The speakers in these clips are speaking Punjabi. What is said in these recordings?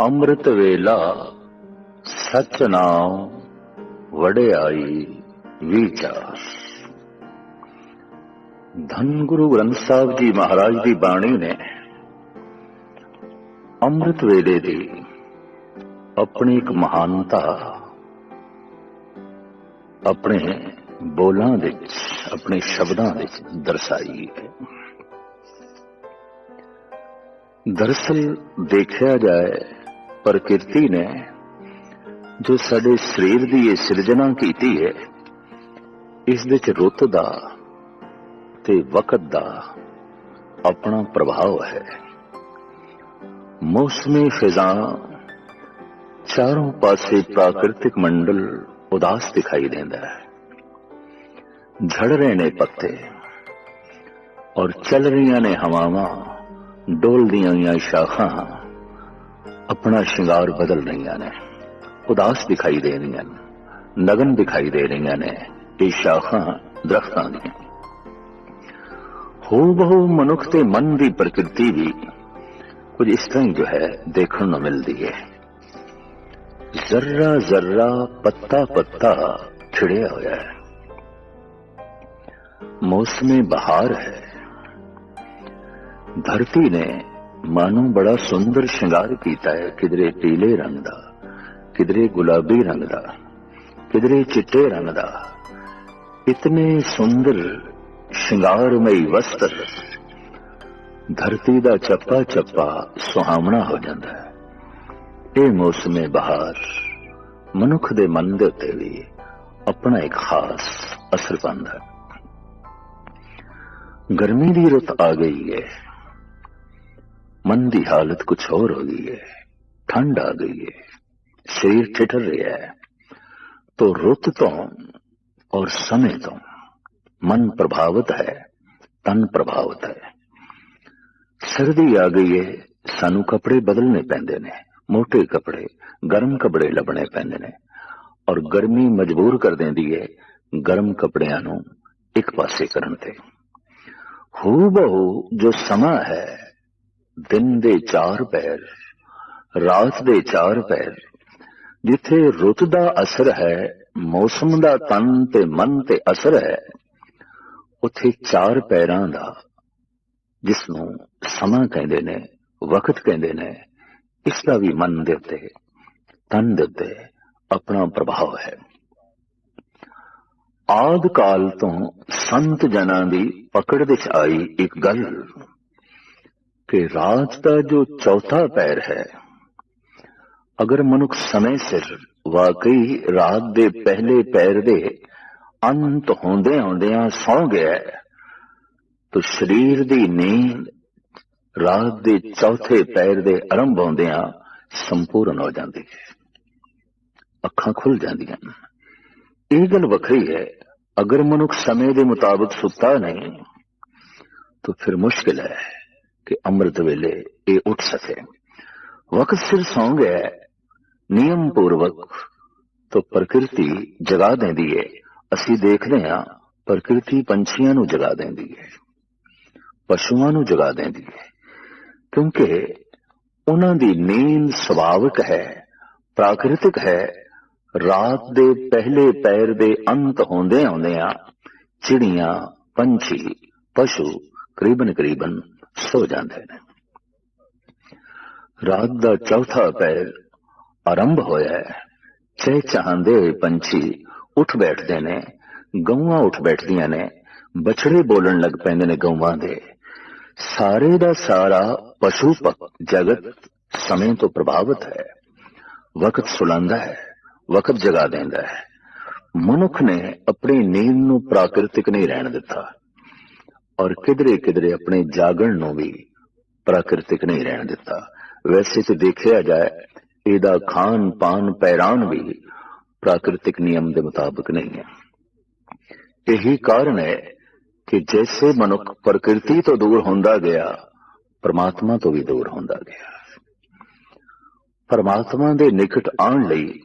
ਅੰਮ੍ਰਿਤ ਵੇਲਾ ਸਚ ਨਾਮ ਵਡਿਆਈ ਵਿਚਾਰ। ਧੰਨ ਗੁਰੂ ਗ੍ਰੰਥ ਸਾਹਿਬ ਜੀ ਮਹਾਰਾਜ ਦੀ ਬਾਣੀ ਨੇ ਅੰਮ੍ਰਿਤ ਵੇਲੇ ਦੀ ਆਪਣੀ ਇੱਕ ਮਹਾਨਤਾ ਆਪਣੇ ਬੋਲਾਂ ਵਿੱਚ, ਆਪਣੇ ਸ਼ਬਦਾਂ ਵਿੱਚ ਦਰਸਾਈ। ਹੈ ਦਰਸਲ ਦੇਖਿਆ ਜਾਏ ਪ੍ਰਕਿਰਤੀ ਨੇ ਜੋ ਸਾਡੇ ਸਰੀਰ ਦੀ ਇਹ ਸਿਰਜਣਾ ਕੀਤੀ ਹੈ, ਇਸ ਦੇ ਚ ਰੁੱਤ ਦਾ ਤੇ ਵਕਤ ਦਾ ਆਪਣਾ ਪ੍ਰਭਾਵ ਹੈ। ਮੌਸਮੀ ਫਿਜ਼ਾਂ ਚਾਰੋਂ ਪਾਸੇ ਪ੍ਰਾਕਿਰਤਿਕ ਮੰਡਲ ਉਦਾਸ ਦਿਖਾਈ ਦਿੰਦਾ ਹੈ। ਝੜ ਰਹੇ ਨੇ ਪੱਤੇ ਔਰ ਚੱਲ ਰਹੀਆਂ ਨੇ ਹਵਾਵਾਂ, ਡੋਲਦੀਆਂ ਹੋਈਆਂ ਸ਼ਾਖਾਂ। ਆਪਣਾ ਸ਼ਿੰਗਾਰ ਬਦਲ ਰਹੀਆਂ ਨੇ ਉਦਾਸ ਦਿਖਾਈ ਦੇ ਰਹੀਆਂ ਨੇ ਨਗਨ ਦਿਖਾਈ ਦੇ ਰਹੀਆਂ ਨੇ ਇਹ ਸ਼ਾਖਾਂ ਦਰਖਤਾਂ ਦੀਆਂ ਹੋ ਬਹੁ ਮਨੁੱਖ ਤੇ ਮਨ ਦੀ ਪ੍ਰਕਿਰਤੀ ਵੀ ਕੁਝ ਇਸ ਤਰ੍ਹਾਂ ਹੀ ਜੋ ਹੈ ਦੇਖਣ ਨੂੰ ਮਿਲਦੀ ਹੈ ਜ਼ਰਰਾ ਜ਼ਰਰਾ ਪੱਤਾ ਪੱਤਾ ਛਿੜਿਆ ਹੋਇਆ ਹੈ ਮੌਸਮੇ ਬਹਾਰ ਹੈ ਧਰਤੀ ਨੇ ਮਾਨੋ ਬੜਾ ਸੁੰਦਰ ਸ਼ਿੰਗਾਰ ਕੀਤਾ ਹੈ, ਕਿਧਰੇ ਪੀਲੇ ਰੰਗ ਦਾ, ਕਿਧਰੇ ਗੁਲਾਬੀ ਰੰਗ ਦਾ, ਕਿਧਰੇ ਚਿੱਟੇ ਰੰਗ ਦਾ। ਇਤਨੇ ਸੁੰਦਰ ਸ਼ਿੰਗਾਰਮਈ ਵਸਤਰ, ਧਰਤੀ ਦਾ ਚੱਪਾ ਚੱਪਾ ਸੁਹਾਵਣਾ ਹੋ ਜਾਂਦਾ ਹੈ। ਇਹ ਮੌਸਮੇ ਬਹਾਰ, ਮਨੁੱਖ ਦੇ ਮਨ ਦੇ ਉੱਤੇ ਵੀ ਆਪਣਾ ਇੱਕ ਖਾਸ ਅਸਰ ਪਾਉਂਦਾ ਗਰਮੀ ਦੀ ਰੁੱਤ ਆ ਗਈ ਹੈ। ਮਨ ਦੀ ਹਾਲਤ ਕੁਝ ਹੋਰ ਹੋ ਗਈ ਹੈ ਠੰਡ ਆ ਗਈ ਹੈ ਸਰੀਰ ਠਿਠਰ ਰਿਹਾ ਹੈ तो रुत तो और समय तो मन प्रभावित है तन प्रभावित है सर्दी आ गई है सानू कपड़े बदलने पैंदे ने मोटे कपड़े गर्म कपड़े लबने पैंदे ने और गर्मी मजबूर कर देंदी है गर्म कपड़िया एक पासे करन ते हूबहू जो समा है ਦਿਨ ਦੇ ਚਾਰ ਪੈਰ, ਰਾਤ ਦੇ ਚਾਰ ਪੈਰ। ਜਿੱਥੇ ਰੁੱਤ ਦਾ ਅਸਰ ਹੈ, ਮੌਸਮ ਦਾ ਤਨ ਤੇ ਮਨ ਤੇ ਅਸਰ ਹੈ, ਉੱਥੇ ਚਾਰ ਪੈਰਾਂ ਦਾ, ਜਿਸ ਨੂੰ ਸਮਾਂ ਕਹਿੰਦੇ ਨੇ, ਵਕਤ ਕਹਿੰਦੇ ਨੇ, ਇਸ ਦਾ ਵੀ ਮਨ ਦੇ ਉੱਤੇ, ਤਨ ਦੇ ਉੱਤੇ ਆਪਣਾ ਪ੍ਰਭਾਵ ਹੈ। ਆਦ ਕਾਲ ਤੋਂ ਸੰਤ ਜਨਾਂ ਦੀ ਪਕੜ ਵਿੱਚ ਆਈ ਇੱਕ ਗੱਲ। ਕਿ ਰਾਤ ਦਾ ਜੋ ਚੌਥਾ ਪੈਰ ਹੈ ਅਗਰ ਮਨੁੱਖ ਸਮੇਂ ਸਿਰ ਵਾਕਈ ਰਾਤ ਦੇ ਪਹਿਲੇ ਪੈਰ ਦੇ ਅੰਤ ਹੁੰਦੇ ਹੁੰਦਿਆਂ ਸੌ ਗਿਆ ਤਾਂ ਸਰੀਰ ਦੀ ਨੀਂਦ ਰਾਤ ਦੇ ਚੌਥੇ ਪੈਰ ਦੇ ਆਰੰਭ ਹੁੰਦਿਆਂ ਸੰਪੂਰਨ ਹੋ ਜਾਂਦੀ ਹੈ ਅੱਖਾਂ ਖੁੱਲ ਜਾਂਦੀਆਂ ਇਹ ਗੱਲ ਵੱਖਰੀ ਹੈ ਅਗਰ ਮਨੁੱਖ ਸਮੇਂ ਦੇ ਮੁਤਾਬਕ ਸੁੱਤਾ ਨਹੀਂ ਤਾਂ ਫਿਰ ਮੁਸ਼ਕਿਲ ਹੈ ਕਿ ਅੰਮ੍ਰਿਤ ਵੇਲੇ ਇਹ ਉੱਠ ਸਕੇ। ਵਕਤ ਸਿਰ ਸੌਂ ਗਿਆ ਨਿਯਮ ਪੂਰਵਕ ਤਾਂ ਪ੍ਰਕਿਰਤੀ ਜਗਾ ਦਿੰਦੀ ਹੈ ਅਸੀਂ ਦੇਖਦੇ ਹਾਂ, ਪ੍ਰਕਿਰਤੀ ਪੰਛੀਆਂ ਨੂੰ ਜਗਾ ਦਿੰਦੀ ਹੈ ਪਸ਼ੂਆਂ ਨੂੰ ਜਗਾ ਦਿੰਦੀ ਹੈ ਕਿਉਂਕਿ ਉਹਨਾਂ ਦੀ ਨੀਂਦ ਸੁਭਾਵਿਕ ਹੈ, ਪ੍ਰਾਕਿਰਤਿਕ ਹੈ। ਰਾਤ ਦੇ ਪਹਿਲੇ ਪੈਰ ਦੇ ਅੰਤ ਹੁੰਦੇ ਆਉਂਦੇ ਆ ਚਿੜੀਆਂ, ਪੰਛੀ, ਪਸ਼ੂ ਕਰੀਬਨ ਕਰੀਬਨ ਸੋ ਜਾਂਦੇ ਨੇ। ਰਾਤ ਦਾ ਚੌਥਾ ਪੈਰ ਆਰੰਭ ਹੋਇਆ ਹੈ। ਚਹਿ ਚਾਹਦੇ ਹੋਏ ਪੰਛੀ ਉੱਠ ਬੈਠਦੇ ਨੇ, ਗਊਆਂ ਉੱਠ ਬੈਠਦੀਆਂ ਨੇ, ਬਛੜੇ ਬੋਲਣ ਲੱਗ ਪੈਂਦੇ ਨੇ ਗਊਆਂ ਦੇ। ਸਾਰੇ ਦਾ ਸਾਰਾ ਪਸ਼ੂ ਜਗਤ ਸਮੇਂ ਤੋਂ ਪ੍ਰਭਾਵਿਤ ਹੈ। ਵਕਤ ਸੁਲਾਉਂਦਾ ਹੈ, ਵਕਤ ਜਗਾ ਦਿੰਦਾ ਹੈ। ਮਨੁੱਖ ਨੇ ਆਪਣੀ ਨੀਂਦ ਨੂੰ ਪ੍ਰਾਕਿਰਤਿਕ ਨਹੀਂ ਰਹਿਣ ਦਿੱਤਾ। ਔਰ ਕਿਧਰੇ ਕਿਧਰੇ ਆਪਣੇ ਜਾਗਣ ਨੂੰ ਵੀ ਪ੍ਰਾਕਿਰਤਿਕ ਨਹੀਂ ਰਹਿਣ ਦਿੱਤਾ। ਵੈਸੇ ਤੇ ਦੇਖਿਆ ਜਾਏ, ਇਹਦਾ ਖਾਨ ਪਾਨ ਪੈਰਾਨ ਵੀ ਪ੍ਰਾਕਿਰਤਿਕ ਨਿਯਮ ਦੇ ਮੁਤਾਬਕ ਨਹੀਂ ਹੈ। ਇਹੀ ਕਾਰਨ ਹੈ ਕਿ ਜੈਸੇ ਮਨੁੱਖ ਪ੍ਰਕਿਰਤੀ ਤੋਂ ਦੂਰ ਹੁੰਦਾ ਗਿਆ, ਪਰਮਾਤਮਾ ਤੋਂ ਵੀ ਦੂਰ ਹੁੰਦਾ ਗਿਆ। ਪਰਮਾਤਮਾ ਦੇ ਨਿਕਟ ਆਉਣ ਲਈ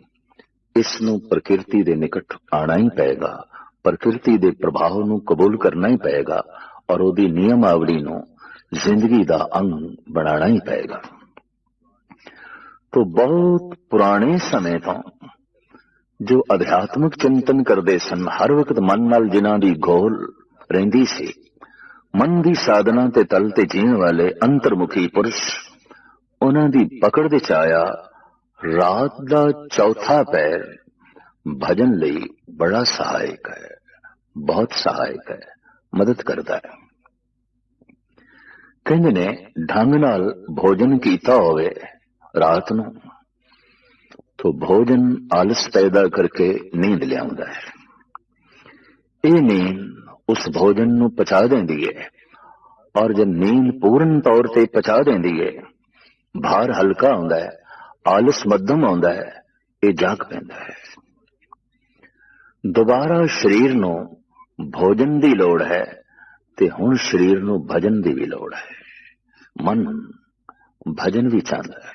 ਇਸ ਨੂੰ ਪ੍ਰਕਿਰਤੀ ਦੇ ਨਿਕਟ ਆਣਾ ਹੀ ਪਏਗਾ, ਪ੍ਰਕਿਰਤੀ ਦੇ ਪ੍ਰਭਾਵ ਨੂੰ ਕਬੂਲ ਕਰਨਾ ਹੀ ਪਏਗਾ। ਔਰ ਉਹਦੀ ਨਿਯਮਾਵਲੀ ਨੂੰ ਜ਼ਿੰਦਗੀ ਦਾ ਅੰਗ ਬਣਾਉਣਾ ਹੀ ਪਏਗਾ। ਤੋਂ ਬਹੁਤ ਪੁਰਾਣੇ ਸਮੇਂ ਤੋਂ ਜੋ ਅਧਿਆਤਮਿਕ ਚਿੰਤਨ ਕਰਦੇ ਸਨ, ਹਰ ਵਕਤ ਮਨ ਨਾਲ ਜਿਨ੍ਹਾਂ ਦੀ ਗੋਲ ਰਹਿੰਦੀ ਸੀ, ਮਨ ਦੀ ਸਾਧਨਾ ਤੇ ਤਲ ਤੇ ਜੀਣ ਵਾਲੇ ਅੰਤਰਮੁਖੀ ਪੁਰਸ਼, ਉਹਨਾਂ ਦੀ ਪਕੜ ਵਿੱਚ ਆਇਆ ਰਾਤ ਦਾ ਚੌਥਾ ਪੈਰ ਭਜਨ ਲਈ ਬੜਾ ਸਹਾਇਕ ਹੈ, ਬਹੁਤ ਸਹਾਇਕ ਹੈ। ਮਦਦ ਕਰਦਾ ਹੈ। ਕਹਿੰਦੇ ਨੇ, ਢੰਗ ਨਾਲ ਭੋਜਨ ਕੀਤਾ ਹੋਵੇ ਰਾਤ ਨੂੰ, ਤੋਂ ਭੋਜਨ ਆਲਸ ਪੈਦਾ ਕਰਕੇ ਨੀਂਦ ਲਿਆਉਂਦਾ ਹੈ। ਇਹ ਨੀਂਦ ਉਸ ਭੋਜਨ ਨੂੰ ਪਚਾ ਦਿੰਦੀ ਹੈ ਔਰ ਜਦ ਨੀਂਦ ਪੂਰਨ ਤੌਰ ਤੇ ਪਚਾ ਦਿੰਦੀ ਹੈ ਭਾਰ ਹਲਕਾ ਹੁੰਦਾ ਹੈ, ਆਲਸ ਮੱਧਮ ਆਉਂਦਾ ਹੈ, ਇਹ ਜਾਗ ਪੈਂਦਾ ਹੈ। ਦੁਬਾਰਾ ਸਰੀਰ ਨੂੰ ਭੋਜਨ ਦੀ ਲੋੜ ਹੈ ਤੇ ਹੁਣ ਸਰੀਰ ਨੂੰ ਭਜਨ ਦੀ ਵੀ ਲੋੜ ਹੈ। ਮਨ ਭਜਨ ਵੀ ਚਾਹੁੰਦਾ ਹੈ।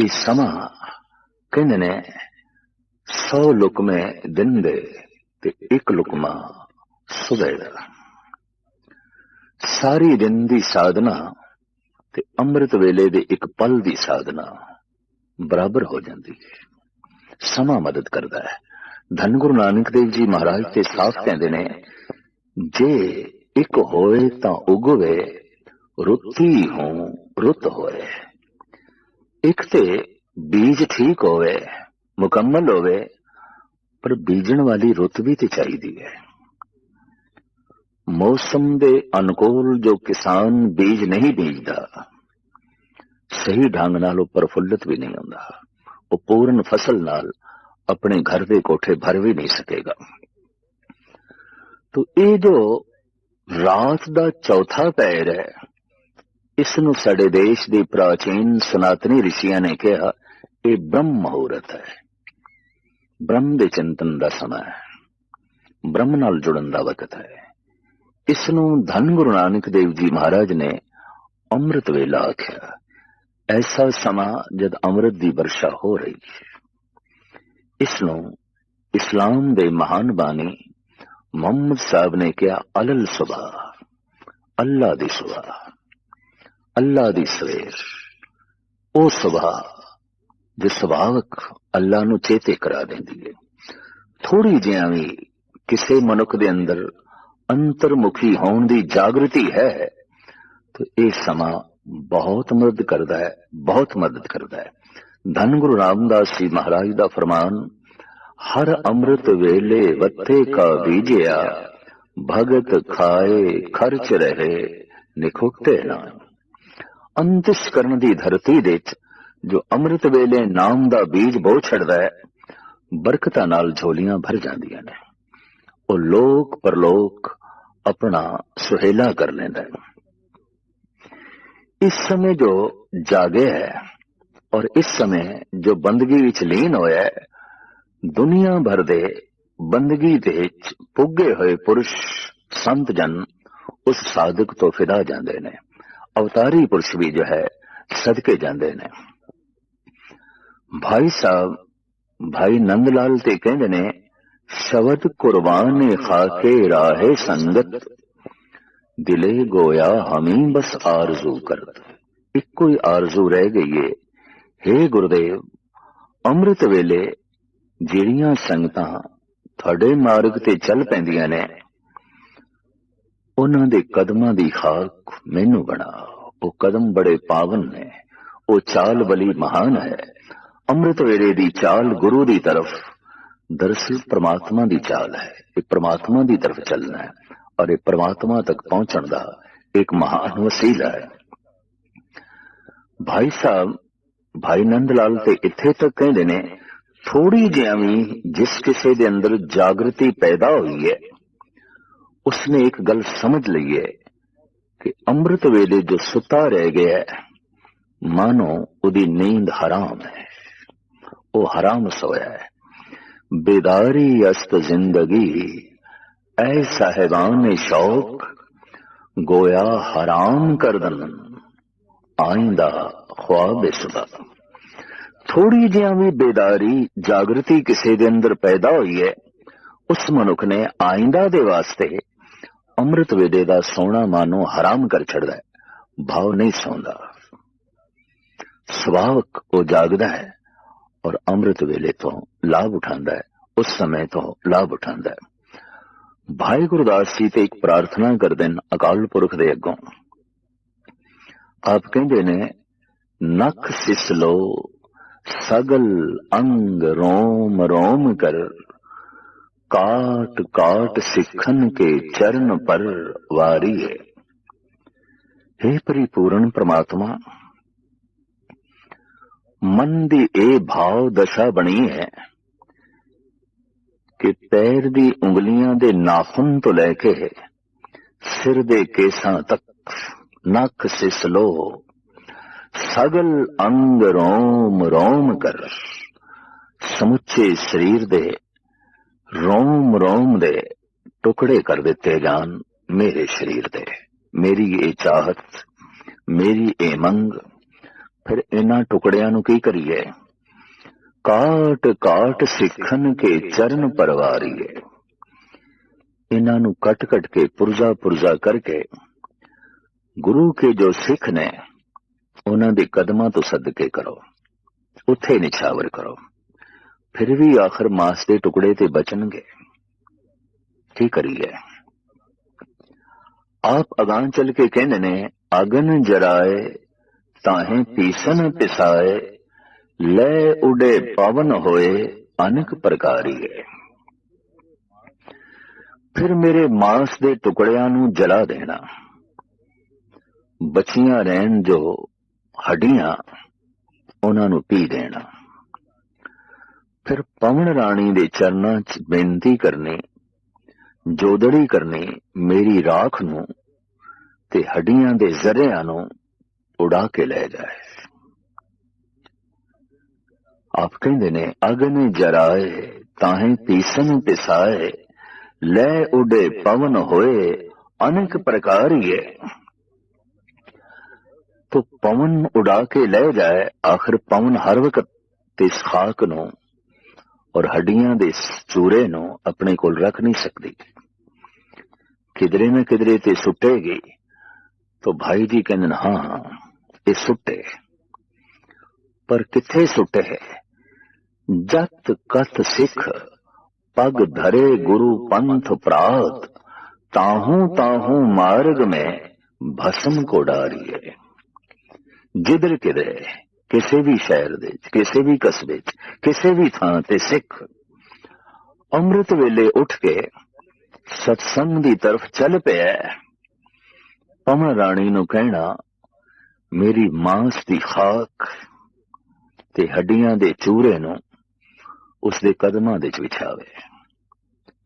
ਇਹ ਸਮਾਂ ਕਹਿੰਦੇ ਨੇ 100 ਲੁਕਮੇ ਦਿਨ ਦੇ ਤੇ ਇੱਕ ਲੁਕਮਾ ਸਵੇਰ ਦਾ। ਸਾਰੀ ਦਿਨ ਦੀ ਸਾਧਨਾ ਤੇ ਅੰਮ੍ਰਿਤ ਵੇਲੇ ਦੇ ਇੱਕ ਪਲ ਦੀ ਸਾਧਨਾ ਬਰਾਬਰ ਹੋ ਜਾਂਦੀ ਹੈ। ਸਮਾਂ ਮਦਦ ਕਰਦਾ ਹੈ। ਧੰਨ ਗੁਰੂ ਨਾਨਕ ਦੇਵ ਜੀ ਮਹਾਰਾਜ ਤੇ ਸਾਫ਼ ਕਹਿੰਦੇ ਨੇ, ਜੇ ਇੱਕ ਹੋਵੇ ਤਾਂ ਉਗਵੇ, ਰੁੱਤੀ ਹੋ ਰੁੱਤ ਹੋਏ। ਇੱਕ ਤੇ ਬੀਜ ਠੀਕ ਹੋਵੇ, ਮੁਕੰਮਲ ਹੋਵੇ, ਪਰ ਬੀਜਣ ਵਾਲੀ ਰੁੱਤ ਵੀ ਤੇ ਚਾਹੀਦੀ ਹੈ। ਮੌਸਮ ਦੇ ਅਨੁਕੂਲ ਜੋ ਕਿਸਾਨ ਬੀਜ ਨਹੀਂ ਬੀਜਦਾ, ਸਹੀ ਢੰਗ ਨਾਲ ਉਹ ਪ੍ਰਫੁੱਲਤ ਵੀ ਨਹੀਂ ਹੁੰਦਾ। ਉਹ ਪੂਰਨ ਫਸਲ ਨਾਲ ਆਪਣੇ ਘਰ ਦੇ ਕੋਠੇ ਭਰ ਵੀ ਨਹੀਂ ਸਕੇਗਾ। ਤੋ ਇਹ ਜੋ ਰਾਤ ਦਾ ਚੌਥਾ ਪੈਰ ਹੈ ਇਸ ਨੂੰ ਸਾਡੇ ਦੇਸ਼ ਦੇ ਪ੍ਰਾਚੀਨ ਸਨਾਤਨੀ ઋષੀਆਂ ਨੇ ਕਿਹਾ, ਇਹ ਬ੍ਰਹਮ ਮਹੂਰਤ ਹੈ। ਬ੍ਰਹਮ ਦੇ ਚਿੰਤਨ ਦਾ ਸਮਾਂ ਹੈ। ਬ੍ਰਹਮ ਨਾਲ ਜੁੜਨ ਦਾ ਵਕਤ ਹੈ। ਇਸ ਨੂੰ ਧੰਨ ਗੁਰੂ ਨਾਨਕ ਦੇਵ ਜੀ ਮਹਾਰਾਜ ਨੇ ਅੰਮ੍ਰਿਤ ਵੇਲਾ ਆਖਿਆ। ਐਸਾ ਸਮਾਂ ਜਦ ਅੰਮ੍ਰਿਤ ਦੀ ਵਰਸ਼ਾ ਹੋ ਰਹੀ ਹੈ। ਇਸ ਨੂੰ ਇਸਲਾਮ ਦੇ ਮਹਾਨ ਬਾਣੀ ਮੁਹੰਮਦ ਸਾਹਿਬ ਨੇ ਕਿਹਾ, ਅਲਲ ਸੁਬਾ ਅੱਲਾ ਦੀ ਸੁਬਾ ਅੱਲਾ ਦੀ ਸਵੇਰ। ਉਹ ਸੁਭਾ ਜੋ ਸੁਭਾਵਕ ਅੱਲਾ ਨੂੰ ਚੇਤੇ ਕਰਾ ਦਿੰਦੀ ਹੈ। ਥੋੜੀ ਜਿਹਾ ਵੀ ਕਿਸੇ ਮਨੁੱਖ ਦੇ ਅੰਦਰ ਅੰਤਰਮੁਖੀ ਹੋਣ ਦੀ ਜਾਗਰਤੀ ਹੈ, ਤਾਂ ਇਹ ਸਮਾਂ ਬਹੁਤ ਮਦਦ ਕਰਦਾ ਹੈ, ਬਹੁਤ ਮਦਦ ਕਰਦਾ ਹੈ। ਧੰਨ ਗੁਰੂ ਰਾਮਦਾਸ ਜੀ ਮਹਾਰਾਜ ਦਾ ਫਰਮਾਨ, ਹਰ ਅੰਮ੍ਰਿਤ ਵੇਲੇ ਵੱਤੇ ਕਾ ਬੀਜਿਆ, ਭਗਤ ਖਾਏ ਖਰਚ ਰਹੇ ਨਿਖੁੱਟੇ ਨਾ ਅੰਤਿਸ਼ ਕਰਨ ਦੀ ਧਰਤੀ ਦੇ ਵਿੱਚ ਜੋ ਅੰਮ੍ਰਿਤ ਵੇਲੇ ਨਾਮ ਦਾ ਬੀਜ ਬੋ ਛੜਦਾ ਹੈ, ਬਰਕਤਾਂ ਨਾਲ ਝੋਲੀਆਂ ਭਰ ਜਾਂਦੀਆਂ ਨੇ। ਉਹ ਲੋਕ ਪਰਲੋਕ ਆਪਣਾ ਸੁਹੇਲਾ ਕਰ ਲੈਂਦਾ ਹੈ। ਇਸ ਸਮੇਂ ਜੋ ਜਾਗਿਆ ਹੈ ਔਰ ਇਸ ਸਮੇਂ ਜੋ ਬੰਦਗੀ ਵਿੱਚ ਲੀਨ ਹੋਇਆ ਹੈ, ਦੁਨੀਆ ਭਰ ਦੇ ਬੰਦਗੀ ਦੇ ਵਿੱਚ ਪੁੱਗੇ ਹੋਏ ਪੁਰਸ਼ ਸੰਤ ਜਨ ਉਸ ਸਾਧਕ ਤੋਂ ਫਿਦਾ ਜਾਂਦੇ ਨੇ। ਅਵਤਾਰੀ ਪੁਰਸ਼ ਵੀ ਜੋ ਹੈ, ਸਦਕੇ ਜਾਂਦੇ ਨੇ। ਭਾਈ ਸਾਹਿਬ, ਭਾਈ ਨੰਦ ਲਾਲ ਤੇ ਕਹਿੰਦੇ ਨੇ, ਸ਼ਬਦ ਕੁਰਬਾਨ ਖਾਕੇ ਰਾਹੇ ਸੰਗਤ, ਦਿਲੇ ਗੋਇਆ ਹਮੀ ਬਸ ਆਰਜ਼ੂ ਕਰਤ। ਇੱਕੋ ਹੀ ਆਰਜ਼ੂ ਰਹਿ ਗਈ ਏ हे ਗੁਰਦੇਵ, ਅੰਮ੍ਰਿਤ ਵੇਲੇ ਜਿਹੜੀਆਂ ਸੰਗਤਾਂ ਤੁਹਾਡੇ ਮਾਰਗ ਤੇ ਚੱਲ ਪੈਂਦੀਆਂ ਨੇ, ਉਹਨਾਂ ਦੇ ਕਦਮਾਂ ਦੀ ਖਾਕ ਮੈਨੂੰ ਬਣਾ ਉਹ ਕਦਮ ਬੜੇ ਪਾਵਨ ਨੇ, ਉਹ ਚਾਲ ਬਲੀ ਮਹਾਨ ਹੈ। ਅੰਮ੍ਰਿਤ ਵੇਲੇ ਦੀ ਚਾਲ ਗੁਰੂ ਦੀ ਤਰਫ, ਦਰਸਲ ਪ੍ਰਮਾਤਮਾ ਦੀ ਚਾਲ ਹੈ। ਇਹ ਪ੍ਰਮਾਤਮਾ ਦੀ ਤਰਫ ਚੱਲਣਾ ਹੈ ਔਰ ਇਹ ਪ੍ਰਮਾਤਮਾ ਤੱਕ ਪਹੁੰਚਣ ਦਾ ਇੱਕ ਮਹਾਨ ਵਸੀਲਾ ਹੈ। ਭਾਈ ਸਾਹਿਬ ਭਾਈ ਨੰਦ ਲਾਲ ਤੇ ਇੱਥੇ ਤੱਕ ਕਹਿੰਦੇ ਨੇ ਥੋੜੀ ਜਿਹੀ ਵੀ ਜਿਸ ਕਿਸੇ ਦੇ ਅੰਦਰ ਜਾਗਰਤੀ ਪੈਦਾ ਹੋਈ ਹੈ, ਉਸਨੇ ਇੱਕ ਗੱਲ ਸਮਝ ਲਈ ਹੈ ਕਿ ਅੰਮ੍ਰਿਤ ਵੇਲੇ ਜੋ ਸੁੱਤਾ ਰਹਿ ਗਿਆ ਹੈ, ਮਾਨੋ ਉਹਦੀ ਨੀਂਦ ਹਰਾਮ ਹੈ। ਉਹ ਹਰਾਮ ਸੋਇਆ ਹੈ। ਬੇਦਾਰੀ ਅਸਤ ਜ਼ਿੰਦਗੀ, ਐ ਸਾਹਿਬਾਨ ਸ਼ੌਕ, ਗੋਇਆ ਹਰਾਮ ਕਰ ਦਨ ਆਇੰਦਾ ख्वाब सुबह ਥੋੜੀ ਜਿਹਾ ਵੀ ਬੇਦਾਰੀ ਜਾਗਰਤੀ ਕਿਸੇ ਦੇ ਅੰਦਰ ਪੈਦਾ ਹੋਈ ਹੈ ਉਸ ਮਨੁੱਖ ਨੇ ਆਇੰਦਾ ਦੇ ਵਾਸਤੇ ਅੰਮ੍ਰਿਤ ਵੇਲੇ ਦਾ ਸੋਣਾ ਮਾਨੋ ਹਰਾਮ ਕਰ ਛੱਡਦਾ ਹੈ ਭਾਵ ਨਹੀਂ ਸੌਂਦਾ ਸੁਭਾਵਕ ਉਹ ਜਾਗਦਾ ਹੈ ਔਰ ਅੰਮ੍ਰਿਤ ਵੇਲੇ ਤੋਂ ਲਾਭ ਉਠਾਉਂਦਾ ਹੈ ਉਸ ਸਮੇਂ ਤੋਂ ਲਾਭ ਉਠਾਉਂਦਾ ਹੈ ਭਾਈ ਗੁਰਦਾਸ ਜੀ ਤੇ ਇੱਕ ਪ੍ਰਾਰਥਨਾ ਕਰਦੇ ਨੇ ਅਕਾਲ ਪੁਰਖ ਦੇ ਅੱਗੋਂ ਆਪ ਕਹਿੰਦੇ ਨੇ ਨਖ ਸਿਸਲੋ ਸਗਲ ਅੰਗ ਰੋਮ ਰੋਮ ਕਰ ਕਾਟ ਕਾਟ ਸਿੱਖਨ ਕੇ ਚਰਨ ਪਰ ਵਾਰੀਏ हे परिपूर्ण ਪ੍ਰਮਾਤਮਾ ਮਨ ਦੀ ਇਹ ਭਾਵ ਦਸ਼ਾ ਬਣੀ ਹੈ ਕਿ ਪੈਰ ਦੀ ਉਂਗਲੀਆਂ ਦੇ ਨਾਖੁਨ ਤੋਂ ਲੈ ਕੇ ਸਿਰ ਦੇ ਕੇਸਾਂ ਤੱਕ ਨੱਕ ਸਿਸਲੋ ਸਗਲ ਅੰਗ ਰੋਮ ਰੋਮ ਕਰ। ਸਮੁੱਚੇ ਸਰੀਰ ਦੇ ਰੋਮ ਰੋਮ ਦੇ ਟੁਕੜੇ ਕਰ ਦਿੱਤੇ ਜਾਣ ਮੇਰੇ ਸਰੀਰ ਦੇ। ਮੇਰੀ ਇਹ ਚਾਹਤ, ਮੇਰੀ ਇਹ ਮੰਗ, ਫਿਰ ਇਹਨਾਂ ਟੁਕੜਿਆਂ ਨੂੰ ਕੀ ਕਰੀਏ? ਕਾਟ ਕਾਟ ਸਿੱਖਣ ਕੇ ਚਰਨ ਪਰਵਾਰੀਏ। ਇਹਨਾਂ ਨੂੰ ਕੱਟ ਕੱਟ ਕੇ ਪੁਰਜ਼ਾ ਪੁਰਜ਼ਾ ਕਰਕੇ ਗੁਰੂ ਕੇ ਜੋ ਸਿੱਖ ਨੇ ਉਹਨਾਂ ਦੇ ਕਦਮਾਂ ਤੋਂ ਸਦਕੇ ਕਰੋ, ਉੱਥੇ ਨਿਛਾਵਰ ਕਰੋ। ਫਿਰ ਵੀ ਆਖਰ ਮਾਸ ਦੇ ਟੁਕੜੇ ਤੇ ਬਚਣਗੇ। ਕੀ ਕਰੀਏ ਆਪ ਅਗਾਂ ਚੱਲ ਕੇ ਕਹਿੰਦੇ ਨੇ, ਅਗਨ ਜਰਾਏ ਤਾਹੇ ਪੀਸਨ ਪਿਸਾਏ, ਲੈ ਉਡੇ ਪਵਨ ਹੋਏ ਅਨੇਕ ਪ੍ਰਕਾਰੀਏ। ਫਿਰ ਮੇਰੇ ਮਾਸ ਦੇ ਟੁਕੜਿਆਂ ਨੂੰ ਜਲਾ ਦੇਣਾ। ਬਚੀਆਂ ਰਹਿਣ ਜੋ ਹੱਡੀਆਂ ਉਹਨਾਂ ਨੂੰ ਪੀ ਦੇਣਾ ਫਿਰ ਪਵਨ ਰਾਣੀ ਦੇ ਚਰਨਾਂ 'ਚ ਬੇਨਤੀ ਕਰਨੀ, ਜੋਦੜੀ ਕਰਨੀ ਮੇਰੀ ਰਾਖ ਨੂੰ ਤੇ ਹੱਡੀਆਂ ਦੇ ਜ਼ਰਿਆਂ ਨੂੰ ਉਡਾ ਕੇ ਲੈ ਜਾਏ। ਆਪ ਕਹਿੰਦੇ ਨੇ, ਅਗਨ ਜਰਾਏ ਤਾਹੇ ਪੀਸਨ ਪਿਸਾਏ, ਲੈ ਉਡੇ ਪਵਨ ਹੋਏ, ਅਨੇਕ ਪ੍ਰਕਾਰੀਏ ਤੋ ਪਵਨ ਉਡਾ ਕੇ ਲੈ ਜਾਏ, ਆਖਰ ਪਵਨ ਹਰ ਵਕਤ ਤੇ ਸਾਖ ਨੂੰ ਔਰ ਹੱਡੀਆਂ ਦੇ ਚੂਰੇ ਨੂੰ ਆਪਣੇ ਕੋਲ ਰੱਖ ਨਹੀਂ ਸਕਦੀ। ਕਿਧਰੇ ਨਾ ਕਿਧਰੇ ਤੇ ਸੁੱਟੇਗੀ। ਤੋ ਭਾਈ ਜੀ ਕਹਿੰਦੇ ਹਾਂ ਹਾਂ, ਇਹ ਸੁੱਟੇ। ਪਰ ਕਿੱਥੇ ਸੁੱਟੇ? ਹੈ ਜਤ ਕਤ ਸਿੱਖ, ਪਗ ਧਰੇ ਗੁਰੂ ਪੰਥ ਪ੍ਰਾਤ, ਤਾਹੂ ਤਾਹੂ ਮਾਰਗ ਮੈਂ ਭਸਮ ਕੋ ਡਾਰੀਏ। ਜਿੱਧਰ ਕਿਧਰੇ ਕਿਸੇ ਵੀ ਸ਼ਹਿਰ ਦੇ ਵਿੱਚ, ਕਿਸੇ ਵੀ ਕਸਬੇ 'ਚ ਕਿਸੇ ਵੀ ਥਾਂ ਤੇ ਸਿੱਖ ਅੰਮ੍ਰਿਤ ਵੇਲੇ ਉੱਠ ਕੇ ਸਤਸੰਗ ਦੀ ਤਰਫ ਚੱਲ ਪਿਆ ਪਮਨ ਰਾਣੀ ਨੂੰ ਕਹਿਣਾ, ਮੇਰੀ ਮਾਂਸ ਦੀ ਖਾਕ ਤੇ ਹੱਡੀਆਂ ਦੇ ਚੂਰੇ ਨੂੰ ਉਸ ਦੇ ਕਦਮਾਂ ਦੇ ਵਿੱਚ ਵਿਛਾਵੇ,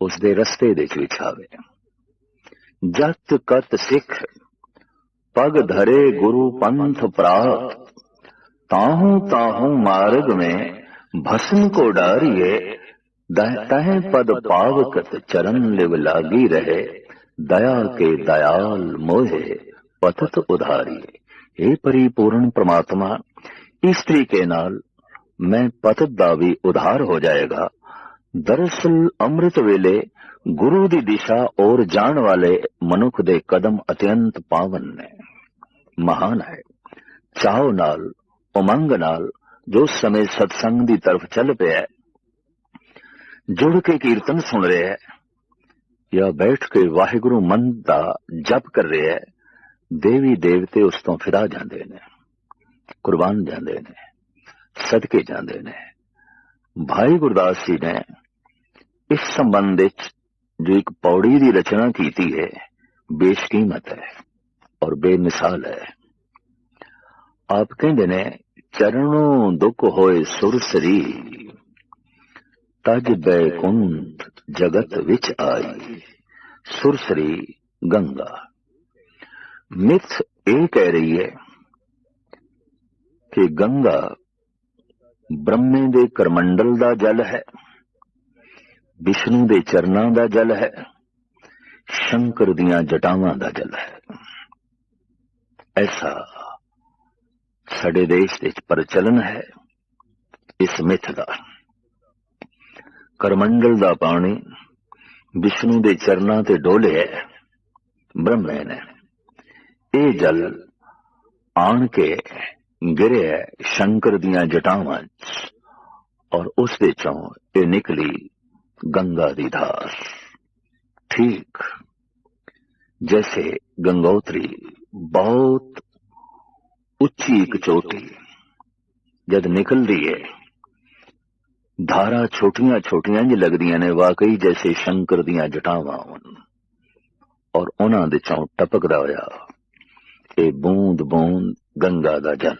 ਉਸ ਦੇ ਰਸਤੇ ਦੇ ਵਿੱਚ ਵਿਛਾਵੇ। ਜਤ ਕਤ ਸਿੱਖ پگ دھرے گرو پنتھ پرات تاہوں تاہوں مارگ میں بھسم کو ڈاریے دہتہ پد پاوکت چرن لب لاگی رہے دیا کے دیال موہے پتت ادھاریے اے پری پورن پرماتما استری کے نال میں پتت داوی ادھار ہو جائے گا دراصل امرت ویلے گرو دی دشا اور جان والے منک دے قدم اتنت پاون نے ਮਹਾਨ ਹੈ। ਚਾਹੋ ਨਾਲ ਉਮੰਗ ਨਾਲ ਜੋ ਸਮੇਂ ਸਤਸੰਗ ਦੀ ਤਰਫ ਚੱਲ ਪਿਆ ਹੈ, ਜੁੜ ਕੇ ਕੀਰਤਨ ਸੁਣ ਰਿਹਾ ਹੈ ਜਾਂ ਬੈਠ ਕੇ ਵਾਹਿਗੁਰੂ ਮਨ ਦਾ ਜਪ ਕਰ ਰਿਹਾ ਹੈ ਦੇਵੀ ਦੇਵਤੇ ਉਸ ਤੋਂ ਫਿਦਾ ਜਾਂਦੇ ਨੇ ਕੁਰਬਾਨ ਜਾਂਦੇ ਨੇ ਸਦਕੇ ਜਾਂਦੇ ਨੇ। ਭਾਈ ਗੁਰਦਾਸ ਜੀ ਨੇ ਇਸ ਸੰਬੰਧ ਵਿੱਚ ਜੋ ਇੱਕ ਪੌੜੀ ਦੀ ਰਚਨਾ ਕੀਤੀ ਹੈ ਬੇਸ਼ਕੀਮਤ ਹੈ। ਔਰ ਬੇਮਿਸਾਲ ਹੈ। ਆਪ ਕਹਿੰਦੇ ਨੇ ਚਰਣੋਂ ਦੁੱਖ ਹੋਏ ਸੁਰਸਰੀ ਤਜ ਬੈਕੁੰਠ ਜਗਤ ਵਿੱਚ ਆਈ ਸੁਰਸਰੀ ਗੰਗਾ। ਮਿਥ ਇਹ ਕਹਿ ਰਹੀ ਹੈ ਕਿ ਗੰਗਾ ਬ੍ਰਹਮੇ ਦੇ ਕਰਮੰਡਲ ਦਾ ਜਲ ਹੈ, ਵਿਸ਼ਨੂੰ ਦੇ ਚਰਨਾਂ ਦਾ ਜਲ ਹੈ, ਸ਼ੰਕਰ ਦੀਆਂ ਜਟਾਵਾਂ ਦਾ ਜਲ ਹੈ। ਐਸਾ ਸਾਡੇ ਦੇਸ਼ ਵਿੱਚ ਪ੍ਰਚਲਨ ਹੈ ਇਸ ਮਿੱਥ ਦਾ। ਕਰਮੰਡਲ ਦਾ ਪਾਣੀ ਵਿਸ਼ਨੂੰ ਦੇ ਚਰਨਾਂ ਤੇ ਡੋਲਿਆ ਬ੍ਰਹਮੇ ਨੇ ਇਹ ਜਲ ਆਣ ਕੇ ਗਿਰਿਆ ਸ਼ੰਕਰ ਦੀਆਂ ਜਟਾਵਾਂ 'ਚ ਔਰ ਉਸ ਦੇ ਚੋਂ ਇਹ ਨਿਕਲੀ ਗੰਗਾ ਦੀ ਧਾਰ। ਠੀਕ ਜੈਸੇ ਗੰਗੋਤਰੀ ਬਹੁਤ ਉੱਚੀ ਇੱਕ ਚੋਟੀ ਜਦ ਨਿਕਲਦੀ ਹੈ ਧਾਰਾ ਛੋਟੀਆਂ ਛੋਟੀਆਂ ਜਿ ਲੱਗਦੀਆਂ ਨੇ, ਵਾਕਈ ਜੈਸੇ ਸ਼ੰਕਰ ਦੀਆਂ ਜਟਾਵਾਂ ਹੋਣ। ਔਰ ਉਹਨਾਂ ਦੇ ਚੋਂ ਟਪਕਦਾ ਹੋਇਆ ਇਹ ਬੂੰਦ ਬੂੰਦ ਗੰਗਾ ਦਾ ਜਲ।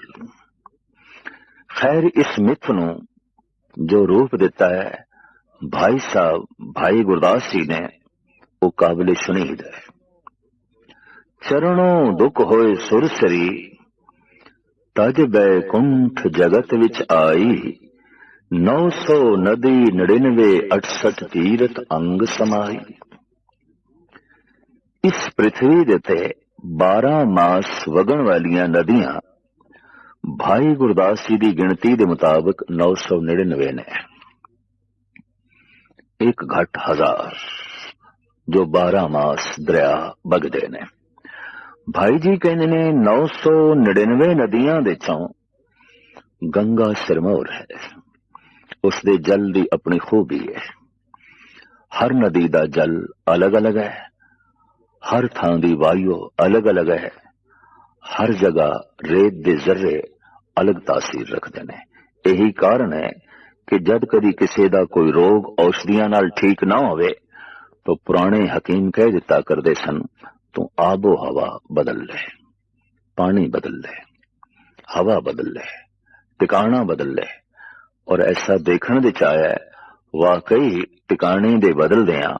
ਖੈਰ, ਇਸ ਮਿੱਥ ਨੂੰ ਜੋ ਰੂਪ ਦਿੱਤਾ ਹੈ, ਭਾਈ ਸਾਹਿਬ, ਭਾਈ ਗੁਰਦਾਸ ਜੀ ਨੇ, ਉਹ ਕਾਬਲੇ ਸੁਨੀਦ ਹੈ। ਚਰਣੋਂ ਦੁਖ ਹੋਏ ਸੁਰਸਰੀ ਤਜ ਬੈਕੁੰਠ ਜਗਤ ਵਿੱਚ ਆਈ। 900 ਨਦੀ 99 68 ਤੀਰਥ ਅੰਗ ਸਮਾਈ। ਇਸ ਪ੍ਰithvi ਦੇ ਤੇ 12 ਮਾਸ ਵਗਣ ਵਾਲੀਆਂ ਨਦੀਆਂ ਭਾਈ ਗੁਰਦਾਸ ਜੀ ਦੀ ਗਿਣਤੀ ਦੇ ਮੁਤਾਬਕ 999 ਨੇ। ਇੱਕ ਘਟ ਹਜ਼ਾਰ ਜੋ 12 ਮਾਸ ਦਰਿਆ ਵਗਦੇ ਨੇ। ਭਾਈ ਜੀ ਕਹਿੰਦੇ ਨੇ 999 ਨਦੀਆਂ ਦੇ ਚੋਂ ਗੰਗਾ ਸਿਰਮੌਰ ਹੈ। ਉਸ ਦੇ ਜਲ ਦੀ ਆਪਣੀ ਖੂਬੀ ਹੈ। ਹਰ ਨਦੀ ਦਾ ਜਲ ਅਲੱਗ-ਅਲੱਗ ਹੈ। ਹਰ ਥਾਂ ਦੀ ਵਾਯੂ ਅਲੱਗ-ਅਲੱਗ ਹੈ। ਹਰ ਜਗ੍ਹਾ ਰੇਤ ਦੇ ਜ਼ਰਰੇ ਅਲੱਗ ਤਾਸੀਰ ਰੱਖਦੇ ਨੇ। ਇਹੀ ਕਾਰਨ ਹੈ ਕਿ ਜਦ ਕਦੀ ਕਿਸੇ ਦਾ ਕੋਈ ਰੋਗ ਔਸ਼ਧੀਆਂ ਨਾਲ ਠੀਕ ਨਾ ਹੋਵੇ, ਤਾਂ ਪੁਰਾਣੇ ਹਕੀਮ ਕਹਿ ਦਿੱਤਾ ਕਰਦੇ ਸਨ ਤੂੰ ਆਬੋ ਹਵਾ ਬਦਲ ਲੈ, ਪਾਣੀ ਬਦਲ ਲੈ, ਹਵਾ ਬਦਲ ਲੈ, ਟਿਕਾਣਾ ਬਦਲ ਲੈ। ਔਰ ਐਸਾ ਦੇਖਣ ਦੇ ਚ ਵਾਕਈ ਟਿਕਾਣੇ ਦੇ ਬਦਲਦਿਆਂ,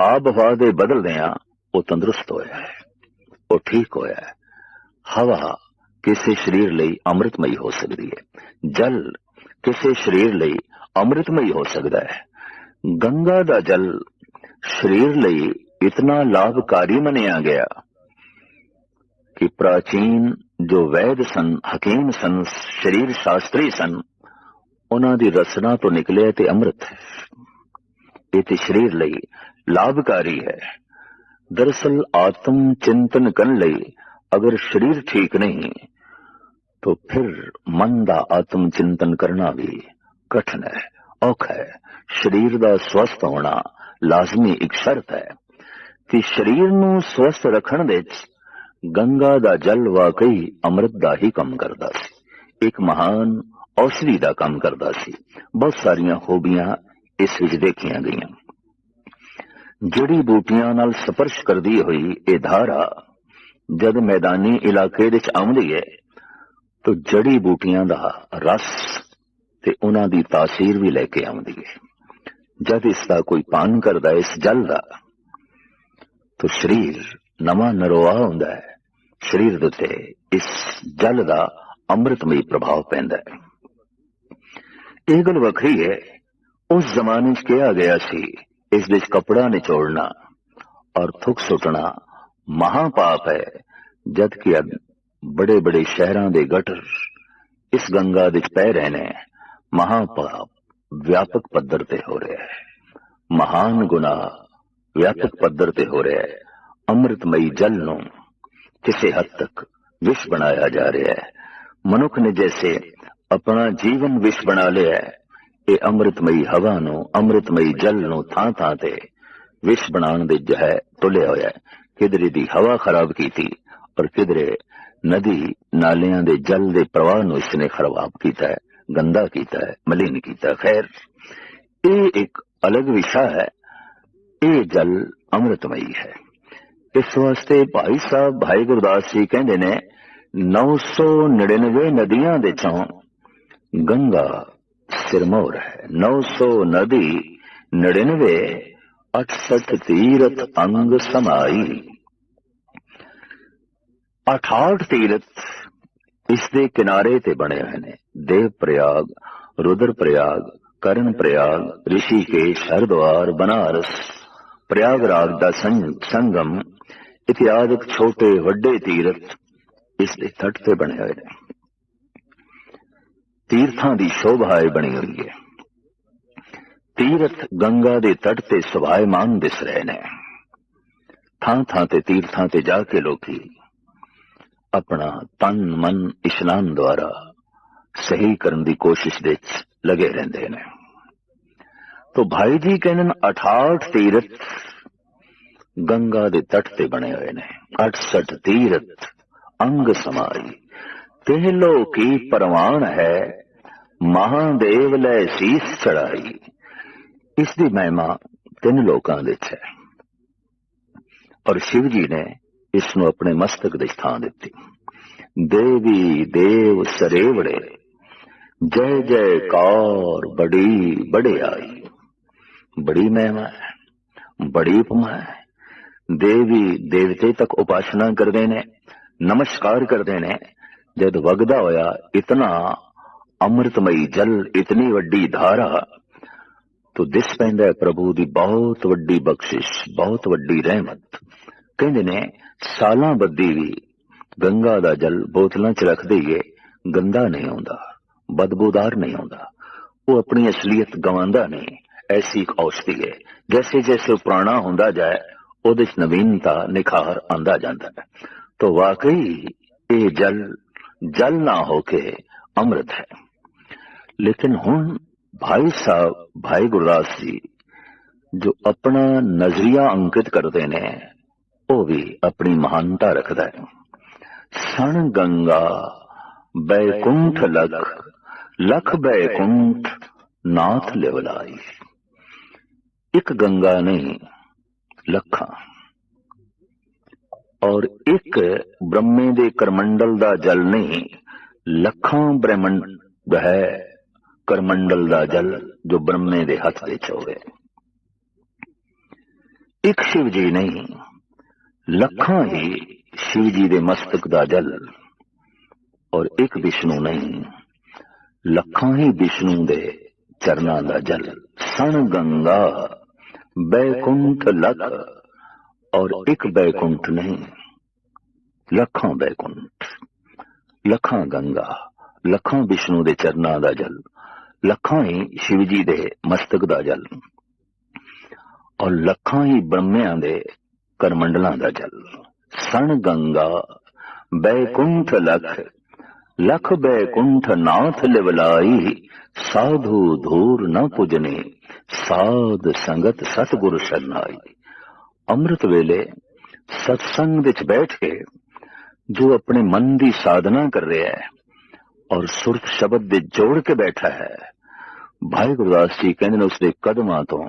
ਆਬ ਹਵਾ ਦੇ ਬਦਲਦਿਆਂ ਉਹ ਤੰਦਰੁਸਤ ਹੋਇਆ ਹੈ, ਉਹ ਠੀਕ ਹੋਇਆ ਹੈ। ਹਵਾ ਕਿਸੇ ਸਰੀਰ ਲਈ ਅੰਮ੍ਰਿਤਮਈ ਹੋ ਸਕਦੀ ਹੈ, ਜਲ ਕਿਸੇ ਸਰੀਰ ਲਈ ਅੰਮ੍ਰਿਤਮਈ ਹੋ ਸਕਦਾ ਹੈ। ਗੰਗਾ ਦਾ ਜਲ ਸਰੀਰ ਲਈ ਇਤਨਾ ਲਾਭਕਾਰੀ ਮੰਨਿਆ ਗਿਆ ਕਿ ਪ੍ਰਾਚੀਨ ਜੋ ਵੈਦ ਸਨ ਹਕੀਮ ਸਨ ਸਰੀਰ ਸ਼ਾਸਤਰੀ ਸਨ ਉਹਨਾਂ ਦੀ ਰਸਨਾ ਤੋਂ ਨਿਕਲਿਆ ਤੇ ਅੰਮ੍ਰਿਤ ਹੈ ਇਹ ਤੇ ਸਰੀਰ ਲਈ ਲਾਭਕਾਰੀ ਹੈ ਦਰਅਸਲ ਆਤਮ ਚਿੰਤਨ ਕਰਨ ਲਈ ਅਗਰ ਸਰੀਰ ਠੀਕ ਨਹੀਂ तो फिर मन ਦਾ ਆਤਮ ਚਿੰਤਨ ਕਰਨਾ ਵੀ ਕਠਿਨ ਹੈ ਔਖਾ ਹੈ ਸਰੀਰ ਦਾ ਸਵਸਥ ਹੋਣਾ ਲਾਜ਼ਮੀ ਇੱਕ ਸ਼ਰਤ ਹੈ ਕਿ ਸਰੀਰ ਨੂੰ ਸਵਸਥ ਰੱਖਣ ਵਿੱਚ ਗੰਗਾ ਦਾ ਜਲ ਵਾਕਈ ਅੰਮ੍ਰਿਤ ਦਾ ਹੀ ਕੰਮ ਕਰਦਾ ਸੀ। ਇੱਕ ਮਹਾਨ ਔਸ਼ਧੀ ਦਾ ਕੰਮ ਕਰਦਾ ਸੀ। ਬਹੁਤ ਸਾਰੀਆਂ ਖੂਬੀਆਂ ਇਸ ਵਿੱਚ ਦੇਖੀਆਂ ਗਈਆਂ। ਜੜੀ ਬੂਟੀਆਂ ਨਾਲ ਸਪਰਸ਼ ਕਰਦੀ ਹੋਈ ਇਹ ਧਾਰਾ ਜਦ ਮੈਦਾਨੀ ਇਲਾਕੇ ਵਿੱਚ ਆਉਂਦੀ ਹੈ, ਤੋ ਜੜੀ ਬੂਟੀਆਂ ਦਾ ਰਸ ਤੇ ਉਹਨਾਂ ਦੀ ਤਾਸੀਰ ਵੀ ਲੈ ਕੇ ਆਉਂਦੀ ਹੈ। ਜਦ ਇਸ ਦਾ ਕੋਈ ਪਾਨ ਕਰਦਾ ਇਸ ਜਲ ਦਾ ਤੋ ਸਰੀਰ ਨਵਾਂ ਨਰੋਆ ਹੁੰਦਾ ਹੈ। ਸਰੀਰ ਦੇ ਉੱਤੇ ਇਸ ਜਲ ਦਾ ਅੰਮ੍ਰਿਤਮਈ ਪ੍ਰਭਾਵ ਪੈਂਦਾ ਹੈ। ਇਹ ਗੱਲ ਵੱਖਰੀ ਹੈ। ਉਸ ਜ਼ਮਾਨੇ 'ਚ ਕਿਹਾ ਗਿਆ ਸੀ, ਇਸ ਵਿੱਚ ਕਪੜਾ ਨਿਚੋੜਨਾ ਔਰ ਥੁੱਕ ਸੁੱਟਣਾ ਮਹਾ ਪਾਪ ਹੈ, ਜਦ ਕਿ ਬੜੇ ਬੜੇ ਸ਼ਹਿਰਾਂ ਦੇ ਗਟਰ ਇਸ ਗੰਗਾ ਵਿੱਚ ਪੈ ਰਹੇ ਨੇ ਮਹਾ ਪਾਪ ਵਿਆਪਕ ਪੱਧਰ ਤੇ ਹੋ ਰਿਹਾ ਹੈ। ਮਹਾਨ ਗੁਨਾਹ ਵਿਆਪਕ ਪੱਧਰ ਤੇ ਹੋ ਰਿਹਾ ਹੈ। ਅੰਮ੍ਰਿਤਮਈ ਜਲ ਨੂੰ ਕਿਸੇ ਹੱਦ ਤੱਕ ਵਿਸ਼ ਬਣਾਇਆ ਜਾ ਰਿਹਾ ਹੈ। ਮਨੁੱਖ ਨੇ ਜੈਸੇ ਆਪਣਾ ਜੀਵਨ ਵਿਸ਼ ਬਣਾ ਲਿਆ ਹੈ, ਇਹ ਅੰਮ੍ਰਿਤਮਈ ਹਵਾ ਨੂੰ, ਅੰਮ੍ਰਿਤਮਈ ਜਲ ਨੂੰ ਥਾਂ ਥਾਂ ਤੇ ਵਿਸ਼ ਬਣਾਉਣ ਦੇ ਜੋ ਤੁਲਿਆ ਹੋਇਆ ਹੈ। ਕਿਧਰੇ ਦੀ ਹਵਾ ਖਰਾਬ ਕੀਤੀ ਔਰ ਕਿਧਰੇ ਨਦੀ ਨਾਲਿਆਂ ਦੇ ਜਲ ਦੇ ਪ੍ਰਵਾਹ ਨੂੰ ਇਸਨੇ ਖਰਾਬ ਕੀਤਾ ਹੈ, ਗੰਦਾ ਕੀਤਾ ਹੈ, ਮਲਿਨ ਕੀਤਾ ਖੈਰ, ਇਹ ਇੱਕ ਅਲੱਗ ਵਿਸ਼ਾ ਹੈ। ਇਹ ਜਲ ਅੰਮ੍ਰਿਤਮਈ ਹੈ। ਇਸ ਵਾਸਤੇ ਭਾਈ ਸਾਹਿਬ, ਭਾਈ ਗੁਰਦਾਸ ਜੀ ਕਹਿੰਦੇ ਨੇ 999 ਨਦੀਆਂ ਦੇ ਚੋਂ ਗੰਗਾ ਸਿਰਮੌਰ ਹੈ। 900 ਨਦੀ 99 68 ਤੀਰਥ ਅੰਗ ਸਮਾਈ। 68 ਤੀਰਥ ਇਸ ਦੇ ਕਿਨਾਰੇ ਤੇ ਬਣੇ ਹੋਏ ਨੇ। ਦੇਵ ਪ੍ਰਯਾਗ ਰੁਦਰ ਪ੍ਰਯਾਗ ਕਰਨ ਪ੍ਰਯਾਗ ਰਿਸ਼ੀਕੇਸ਼, ਹਰਿਦੁਆਰ, ਬਨਾਰਸ ਪ੍ਰਯਾਗਰਾਜ ਦਾ ਸੰਗਮ ਇਤਿਆਦਿਕ ਛੋਟੇ ਵੱਡੇ ਤੀਰਥ ਇਸ ਦੇ ਤੱਟ ਤੇ ਬਣੇ ਹੋਏ ਨੇ ਤੀਰਥਾਂ ਦੀ ਸ਼ੋਭਾ ਹੈ ਬਣੀ ਹੋਈ ਹੈ। ਤੀਰਥ ਗੰਗਾ ਦੇ ਤੱਟ ਤੇ ਸੁਭਾਇਮਾਨ ਦਿਸ ਰਹੇ ਨੇ। ਥਾਂ ਥਾਂ ਤੇ ਤੀਰਥਾਂ ਤੇ ਜਾ ਕੇ ਲੋਕੀ ਆਪਣਾ ਤਨ, ਮਨ, ਇਸ਼ਨਾਨ ਦੁਆਰਾ ਸਹੀ ਕਰਨ ਦੀ ਕੋਸ਼ਿਸ਼ ਵਿੱਚ ਲਗੇ ਰਹਿੰਦੇ ਨੇ। ਤੋ ਭਾਈ ਜੀ ਕਹਿੰਦੇ ਨੇ 68 ਤੀਰਥ ਗੰਗਾ ਦੇ ਤੱਟ ਤੇ ਬਣੇ ਹੋਏ ਨੇ 68 ਤੀਰਥ ਅੰਗ ਸਮਾਈ। ਤਿਹ ਲੋਕੀ ਪਰਵਾਨ ਹੈ, ਮਹਾਦੇਵ ਲੈ ਸੀਸ ਚੜਾਈ। ਇਸ ਦੀ ਮਹਿਮਾ ਤਿੰਨ ਲੋਕਾਂ ਦੇ ਵਿੱਚ ਹੈ। ਔਰ ਸ਼ਿਵ ਜੀ ਨੇ ਇਸ ਨੂੰ ਆਪਣੇ ਮਸਤਕ ਦੇ ਸਥਾਨ ਦਿੱਤੀ। ਦੇਵੀ ਦੇਵ ਸਰੇਵੜੇ, ਜੈ ਜੈ ਕੌਰ ਬੜੀ ਬੜਿਆਈ। ਬੜੀ ਮਹਿਮਾ ਹੈ, ਬੜੀ ਉਪਮਾ ਹੈ। ਦੇਵੀ ਦੇਵਤੇ ਤੱਕ ਉਪਾਸਨਾ ਕਰਦੇ ਨੇ, ਨਮਸਕਾਰ ਕਰਦੇ ਨੇ। ਜਦ ਵਗਦਾ ਹੋਇਆ ਇਤਨਾ ਅੰਮ੍ਰਿਤਮਈ ਜਲ, ਇਤਨੀ ਵੱਡੀ ਧਾਰਾ। ਤੋ ਦਿਸ ਪੈਂਦਾ ਪ੍ਰਭੂ ਦੀ ਬਹੁਤ ਵੱਡੀ ਬਖਸ਼ਿਸ਼, ਬਹੁਤ ਵੱਡੀ ਰਹਿਮਤ। ਕਹਿੰਦੇ ਨੇ, ਸਾਲਾਂ ਬੱਦੀ ਵੀ ਗੰਗਾ ਦਾ ਜਲ ਬੋਤਲਾਂ 'ਚ ਰੱਖ ਦਈਏ, ਗੰਦਾ ਨਹੀਂ ਆਉਂਦਾ, ਬਦਬੂਦਾਰ ਨਹੀਂ ਆਉਂਦਾ। ਉਹ ਆਪਣੀ ਅਸਲੀਅਤ ਗਵਾਉਂਦਾ ਨਹੀਂ। ਐਸੀ ਇੱਕ ਔਸ਼ਧੀ ਹੈ ਜੈਸੇ ਜੈਸੇ ਪੁਰਾਣਾ ਹੁੰਦਾ ਜਾਏ ਉਹਦੇ 'ਚ ਨਵੀਨਤਾ ਨਿਖਾਰ ਆਂਦਾ ਜਾਂਦਾ ਹੈ ਤੋ ਵਾਕਈ ਇਹ ਜਲ ਜਲ ਨਾ ਹੋ ਕੇ ਅੰਮ੍ਰਿਤ ਹੈ ਲੇਕਿਨ ਹੁਣ ਭਾਈ ਸਾਹਿਬ ਭਾਈ ਗੁਰਦਾਸ ਜੀ ਜੋ ਆਪਣਾ ਨਜ਼ਰੀਆ ਅੰਕਿਤ ਕਰਦੇ ਨੇ ਉਹ ਵੀ ਆਪਣੀ ਮਹਾਨਤਾ ਰੱਖਦਾ ਹੈ ਸਣ ਗੰਗਾ ਬੈਕੁੰਠ ਲਖ ਲਖ ਬੈਕੁੰਠ ਨਾਥ ਲਿਵਲਾਈ ਇੱਕ ਗੰਗਾ ਨਹੀਂ, ਲੱਖਾਂ। ਔਰ ਇੱਕ ਬ੍ਰਹਮੇ ਦੇ ਕਰਮੰਡਲ ਦਾ ਜਲ ਨਹੀਂ, ਲੱਖਾਂ ਬ੍ਰਹਮੰਡ ਹੈ ਕਰਮੰਡਲ ਦਾ ਜਲ ਜੋ ਬ੍ਰਹਮੇ ਦੇ ਹੱਥ ਵਿੱਚ ਹੋਵੇ। ਇੱਕ ਸ਼ਿਵ ਜੀ ਨਹੀਂ, ਲੱਖਾਂ ਹੀ ਸ਼ਿਵ ਜੀ ਦੇ ਮਸਤਕ ਦਾ ਜਲ। ਔਰ ਇੱਕ ਵਿਸ਼ਨੂੰ ਨਹੀਂ, ਲੱਖਾਂ ਹੀ ਵਿਸ਼ਨੂੰ ਦੇ ਚਰਨਾਂ ਦਾ ਜਲ। ਸਣ ਗੰਗਾ ਬੈਕੁੰਠ ਲਖ ਔਰ ਇੱਕ ਬੈਕੁੰਠ ਨਹੀਂ ਲੱਖਾਂ ਬੈਕੁੰਠ ਲੱਖਾਂ ਗੰਗਾ ਲੱਖਾਂ ਵਿਸ਼ਨੂੰ ਦੇ ਚਰਨਾਂ ਦਾ ਜਲ ਲੱਖਾਂ ਹੀ ਸ਼ਿਵ ਜੀ ਦੇ ਮਸਤਕ ਦਾ ਜਲ ਔਰ ਲੱਖਾਂ ਹੀ ਬ੍ਰਹਮਿਆਂ ਦੇ ਕਰਮੰਡਲਾਂ ਦਾ ਜਲ ਸਣ ਗੰਗਾ ਬੈਕੁੰਠ ਲਖ ਲਖ ਬੈਕੁੰਠ ਨਾਥ ਲਿਵਲਾਈ, ਸਾਧੂ ਧੂਰ ਨ ਪੁਜਨੇ, ਸਾਧ ਸੰਗਤ ਸਤਗੁਰ ਸ਼ਰਨਾਈ। ਅੰਮ੍ਰਿਤ ਵੇਲੇ ਸਤਸੰਗ ਵਿੱਚ ਬੈਠ ਕੇ ਜੋ ਆਪਣੇ ਮਨ ਦੀ ਸਾਧਨਾ ਕਰ ਰਿਹਾ ਹੈ ਔਰ ਸੁਰਤ ਸ਼ਬਦ ਦੇ ਜੋੜ ਕੇ ਬੈਠਾ ਹੈ ਭਾਈ ਗੁਰਦਾਸ ਜੀ ਕਹਿੰਦੇ ਨੇ ਉਸਦੇ ਕਦਮਾਂ ਤੋਂ